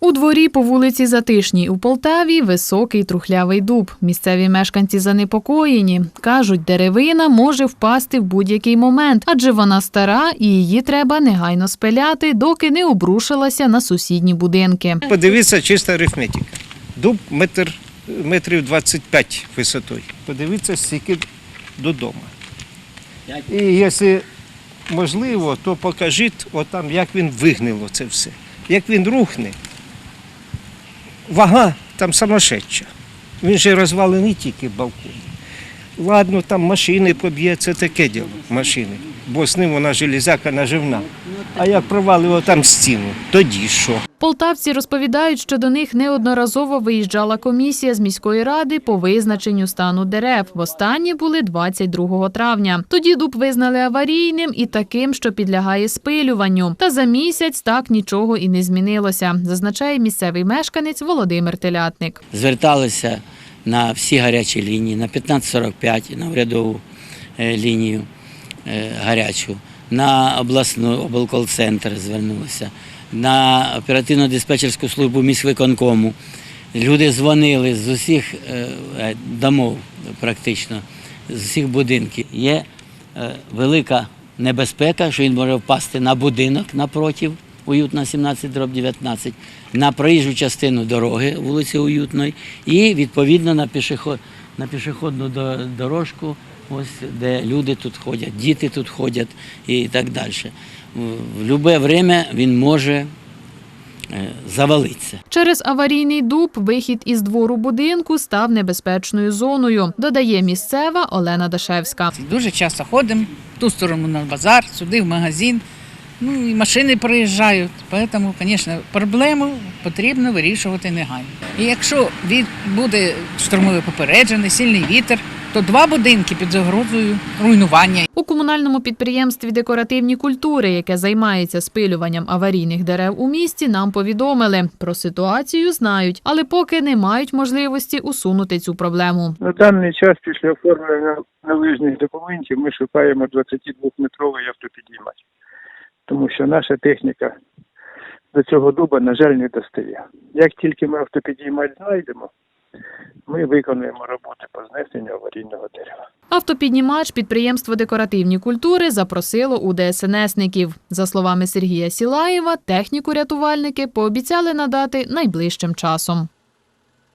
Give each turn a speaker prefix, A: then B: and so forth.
A: У дворі по вулиці Затишній у Полтаві високий трухлявий дуб. Місцеві мешканці занепокоєні. Кажуть, деревина може впасти в будь-який момент, адже вона стара і її треба негайно спиляти, доки не обрушилася на сусідні будинки.
B: Подивіться чиста арифметика. Дуб метр, метрів 25 висотою. Подивіться, скільки додому. І якщо можливо, то покажіть, отам, як він вигнило це все. Як він рухне. Вага там самошедша. Він же розвалений тільки балкон. Ладно, там машини поб'є, це таке діло, машини. Бо з ним вона железяка наживна. А як провалило там стіну, тоді що?
A: Полтавці розповідають, що до них неодноразово виїжджала комісія з міської ради по визначенню стану дерев. Востаннє були 22 травня. Тоді дуб визнали аварійним і таким, що підлягає спилюванню. Та за місяць так нічого і не змінилося, зазначає місцевий мешканець Володимир Телятник.
C: зверталися на всі гарячі лінії, на 1545, на урядову е, лінію е, гарячу, на обласну облкол-центр звернулися, на оперативно-диспетчерську службу міськвиконкому. Люди дзвонили з усіх е, домов практично, з усіх будинків. Є велика небезпека, що він може впасти на будинок напротив, уютна 17 дроб 19, на проїжджу частину дороги вулиці Уютної і відповідно на, пішоход, на пішохідну дорожку, ось де люди тут ходять, діти тут ходять і так далі. В будь-яке время він може е, завалитися.
A: Через аварійний дуб вихід із двору будинку став небезпечною зоною, додає місцева Олена Дашевська.
D: Дуже часто ходимо в ту сторону на базар, сюди в магазин. Ну і машини проїжджають. Тому, звісно, проблему потрібно вирішувати негайно. І якщо від буде штормове попереджене, сильний вітер, то два будинки під загрозою руйнування.
A: У комунальному підприємстві декоративні культури, яке займається спилюванням аварійних дерев у місті, нам повідомили про ситуацію знають, але поки не мають можливості усунути цю проблему.
E: На даний час після оформлення належних документів ми шукаємо 22-метровий автопідіймач, тому що наша техніка до цього дуба, на жаль, не достає. Як тільки ми автопідіймач знайдемо, ми виконуємо роботи по знесенню аварійного дерева.
A: Автопіднімач підприємство декоративні культури запросило у ДСНСників. За словами Сергія Сілаєва, техніку рятувальники пообіцяли надати найближчим часом.